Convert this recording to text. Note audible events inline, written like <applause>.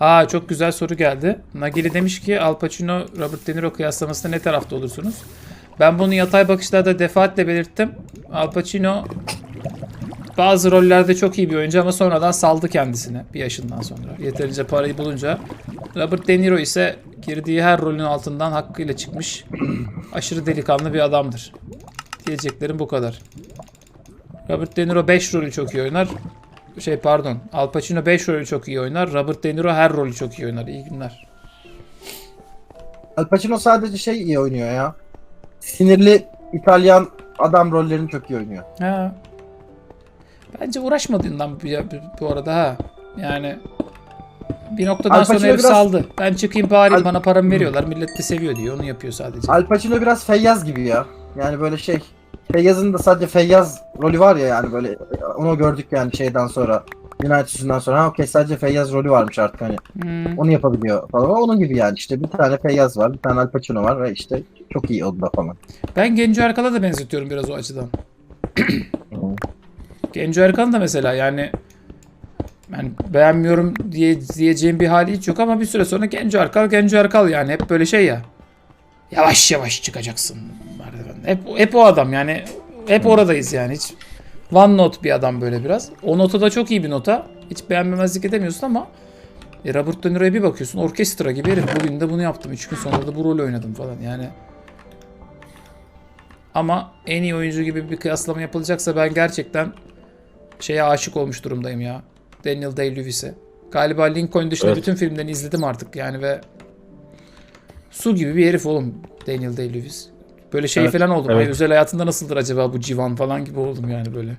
Aa çok güzel soru geldi. Nagili demiş ki Al Pacino Robert De Niro kıyaslamasında ne tarafta olursunuz? Ben bunu yatay bakışlarda defaatle belirttim. Al Pacino bazı rollerde çok iyi bir oyuncu ama sonradan saldı kendisini bir yaşından sonra. Yeterince parayı bulunca. Robert De Niro ise girdiği her rolün altından hakkıyla çıkmış. <clears throat> Aşırı delikanlı bir adamdır. Diyeceklerim bu kadar. Robert De Niro 5 rolü çok iyi oynar. Şey pardon. Al Pacino 5 rolü çok iyi oynar. Robert De Niro her rolü çok iyi oynar. İyi günler. Al Pacino sadece şey iyi oynuyor ya. Sinirli İtalyan adam rollerini çok iyi oynuyor. Ha. Bence uğraşmadığından bu, bu arada ha. Yani bir noktadan Al sonra herif biraz- saldı. Ben çıkayım bağırayım Al- bana paramı veriyorlar. Millet de seviyor diyor. Onu yapıyor sadece. Al Pacino biraz Feyyaz gibi ya. Yani böyle şey. Feyyaz'ın da sadece Feyyaz rolü var ya yani böyle onu gördük yani şeyden sonra. United yüzünden sonra ha okey sadece Feyyaz rolü varmış artık hani Hmm. onu yapabiliyor falan. Onun gibi yani işte bir tane Feyyaz var bir tane Al Pacino var ve işte çok iyi oldu da falan. Ben Genco Erkal'a da benzetiyorum biraz o açıdan. <clears throat> Genco Erkan da mesela yani ben beğenmiyorum diye diyeceğim bir hali hiç yok ama bir süre sonra Genco Erkal Genco Erkal yani hep böyle şey ya. Yavaş yavaş çıkacaksın merdiven. Hep, hep o adam yani hep oradayız yani hiç one note bir adam böyle biraz. O nota da çok iyi bir nota. Hiç beğenmemezlik edemiyorsun ama e, Robert De Niro'ya bir bakıyorsun orkestra gibi herif. Bugün de bunu yaptım. 3 gün sonra da bu rolü oynadım falan yani. Ama en iyi oyuncu gibi bir kıyaslama yapılacaksa ben gerçekten şeye aşık olmuş durumdayım ya. Daniel Day-Lewis'e. Galiba Lincoln dışında Evet. bütün filmlerini izledim artık yani ve su gibi bir herif oğlum Daniel Day-Lewis. Böyle şey Evet, falan oldum. Ay, evet. özel hayatında nasıldır acaba bu civan falan gibi oldum yani böyle.